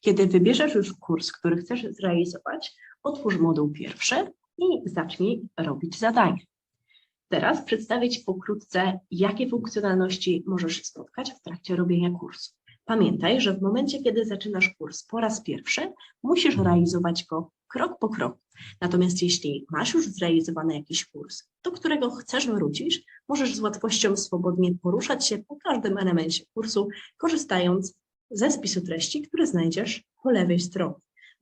Kiedy wybierzesz już kurs, który chcesz zrealizować, otwórz moduł pierwszy i zacznij robić zadanie. Teraz przedstawię Ci pokrótce, jakie funkcjonalności możesz spotkać w trakcie robienia kursu. Pamiętaj, że w momencie, kiedy zaczynasz kurs po raz pierwszy, musisz realizować go krok po kroku. Natomiast jeśli masz już zrealizowany jakiś kurs, do którego chcesz wrócić, możesz z łatwością swobodnie poruszać się po każdym elemencie kursu, korzystając ze spisu treści, który znajdziesz po lewej stronie.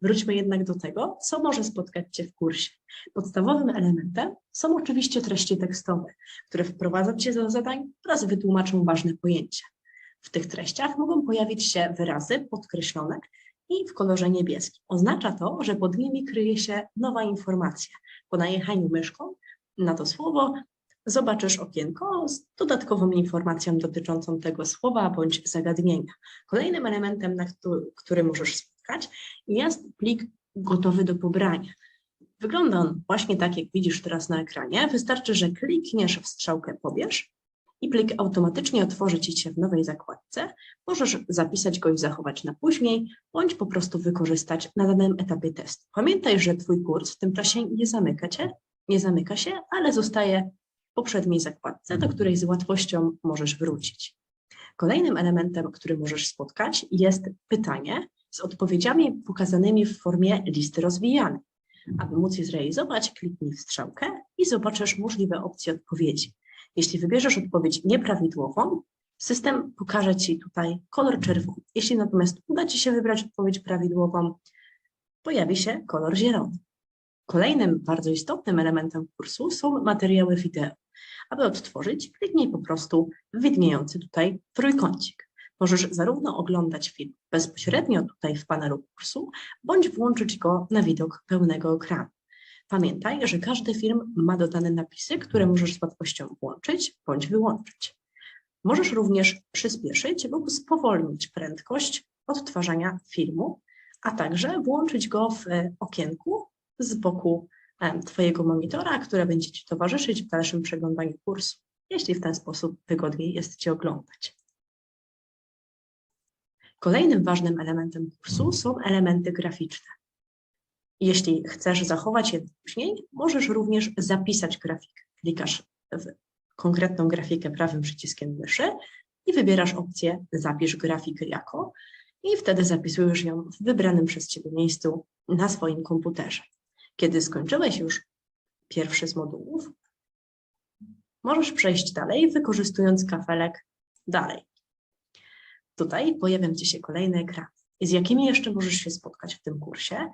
Wróćmy jednak do tego, co może spotkać Cię w kursie. Podstawowym elementem są oczywiście treści tekstowe, które wprowadzą Cię do zadań oraz wytłumaczą ważne pojęcia. W tych treściach mogą pojawić się wyrazy podkreślone i w kolorze niebieskim. Oznacza to, że pod nimi kryje się nowa informacja. Po najechaniu myszką na to słowo zobaczysz okienko z dodatkową informacją dotyczącą tego słowa bądź zagadnienia. Kolejnym elementem, na który, który możesz spotkać, jest plik gotowy do pobrania. Wygląda on właśnie tak, jak widzisz teraz na ekranie. Wystarczy, że klikniesz w strzałkę pobierz i plik automatycznie otworzy Ci się w nowej zakładce. Możesz zapisać go i zachować na później, bądź po prostu wykorzystać na danym etapie testu. Pamiętaj, że Twój kurs w tym czasie nie zamyka, cię, nie zamyka się, ale zostaje poprzedniej zakładce, do której z łatwością możesz wrócić. Kolejnym elementem, który możesz spotkać, jest pytanie z odpowiedziami pokazanymi w formie listy rozwijanej. Aby móc je zrealizować, kliknij w strzałkę i zobaczysz możliwe opcje odpowiedzi. Jeśli wybierzesz odpowiedź nieprawidłową, system pokaże Ci tutaj kolor czerwony. Jeśli natomiast uda Ci się wybrać odpowiedź prawidłową, pojawi się kolor zielony. Kolejnym bardzo istotnym elementem kursu są materiały wideo. Aby odtworzyć, kliknij po prostu widniejący tutaj trójkącik. Możesz zarówno oglądać film bezpośrednio tutaj w panelu kursu, bądź włączyć go na widok pełnego ekranu. Pamiętaj, że każdy film ma dodane napisy, które możesz z łatwością włączyć bądź wyłączyć. Możesz również przyspieszyć lub spowolnić prędkość odtwarzania filmu, a także włączyć go w okienku z boku Twojego monitora, które będzie Ci towarzyszyć w dalszym przeglądaniu kursu, jeśli w ten sposób wygodniej jest Ci oglądać. Kolejnym ważnym elementem kursu są elementy graficzne. Jeśli chcesz zachować je później, możesz również zapisać grafikę. Klikasz w konkretną grafikę prawym przyciskiem myszy i wybierasz opcję Zapisz grafikę jako i wtedy zapisujesz ją w wybranym przez Ciebie miejscu na swoim komputerze. Kiedy skończyłeś już pierwszy z modułów, możesz przejść dalej, wykorzystując kafelek dalej. Tutaj pojawią Ci się kolejne ekrany. Z jakimi jeszcze możesz się spotkać w tym kursie?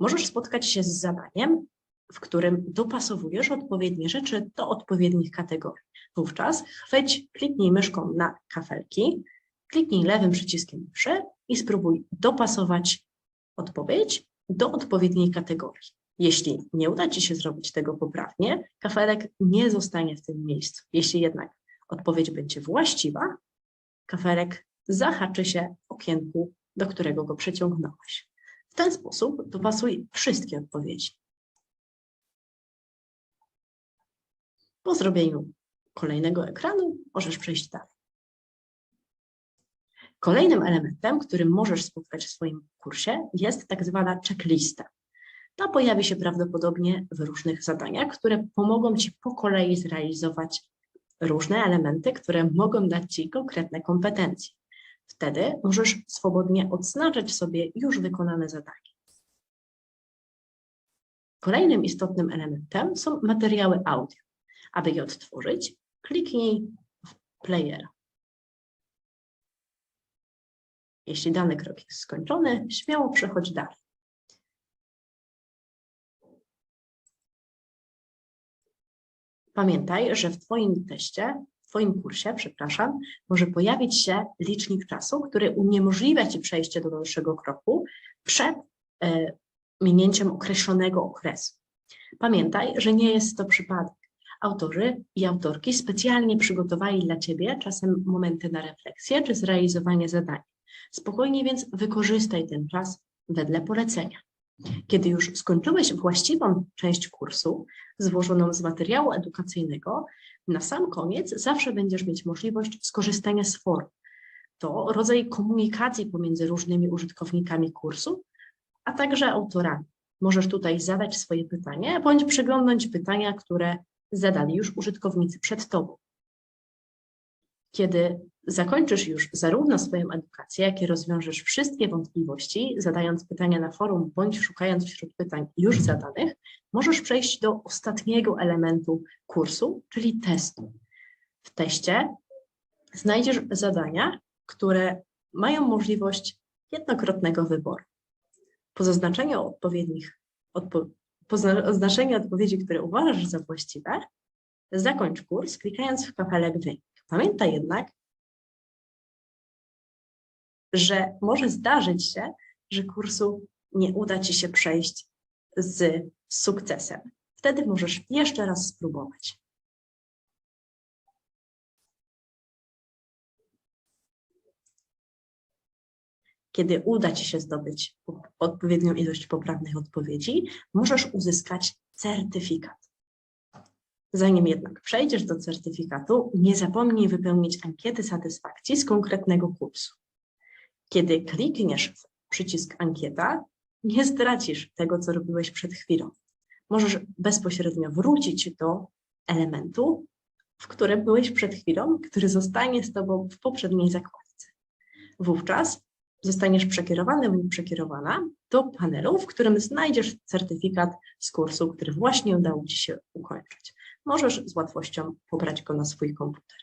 Możesz spotkać się z zadaniem, w którym dopasowujesz odpowiednie rzeczy do odpowiednich kategorii. Wówczas chwyć, kliknij myszką na kafelki, kliknij lewym przyciskiem myszy i spróbuj dopasować odpowiedź do odpowiedniej kategorii. Jeśli nie uda Ci się zrobić tego poprawnie, kafelek nie zostanie w tym miejscu. Jeśli jednak odpowiedź będzie właściwa, kafelek zahaczy się w okienku, do którego go przeciągnąłeś. W ten sposób dopasuj wszystkie odpowiedzi. Po zrobieniu kolejnego ekranu możesz przejść dalej. Kolejnym elementem, który możesz spotkać w swoim kursie jest tak zwana checklista. Ta pojawi się prawdopodobnie w różnych zadaniach, które pomogą Ci po kolei zrealizować różne elementy, które mogą dać Ci konkretne kompetencje. Wtedy możesz swobodnie odznaczać sobie już wykonane zadanie. Kolejnym istotnym elementem są materiały audio. Aby je odtworzyć, kliknij w player. Jeśli dany krok jest skończony, śmiało przechodź dalej. Pamiętaj, że w Twoim teście, w Twoim kursie, przepraszam, może pojawić się licznik czasu, który uniemożliwia Ci przejście do dalszego kroku przed e, minięciem określonego okresu. Pamiętaj, że nie jest to przypadek. Autorzy i autorki specjalnie przygotowali dla Ciebie czasem momenty na refleksję czy zrealizowanie zadania. Spokojnie więc wykorzystaj ten czas wedle polecenia. Kiedy już skończyłeś właściwą część kursu, złożoną z materiału edukacyjnego, na sam koniec zawsze będziesz mieć możliwość skorzystania z forum. to rodzaj komunikacji pomiędzy różnymi użytkownikami kursu, a także autorami. Możesz tutaj zadać swoje pytanie, bądź przeglądnąć pytania, które zadali już użytkownicy przed Tobą. Kiedy zakończysz już zarówno swoją edukację, jak i rozwiążesz wszystkie wątpliwości, zadając pytania na forum bądź szukając wśród pytań już zadanych, możesz przejść do ostatniego elementu kursu, czyli testu. W teście znajdziesz zadania, które mają możliwość jednokrotnego wyboru. Po zaznaczeniu odpowiednich, odpo, po zaznaczeniu odpowiedzi, które uważasz za właściwe, zakończ kurs klikając w kapelek wynik. Pamiętaj jednak, że może zdarzyć się, że kursu nie uda Ci się przejść z sukcesem. Wtedy możesz jeszcze raz spróbować. Kiedy uda Ci się zdobyć odpowiednią ilość poprawnych odpowiedzi, możesz uzyskać certyfikat. Zanim jednak przejdziesz do certyfikatu, nie zapomnij wypełnić ankiety satysfakcji z konkretnego kursu. Kiedy klikniesz w przycisk ankieta, nie stracisz tego, co robiłeś przed chwilą. Możesz bezpośrednio wrócić do elementu, w którym byłeś przed chwilą, który zostanie z Tobą w poprzedniej zakładce. Wówczas zostaniesz przekierowany bądź przekierowana do panelu, w którym znajdziesz certyfikat z kursu, który właśnie udało Ci się ukończyć. Możesz z łatwością pobrać go na swój komputer.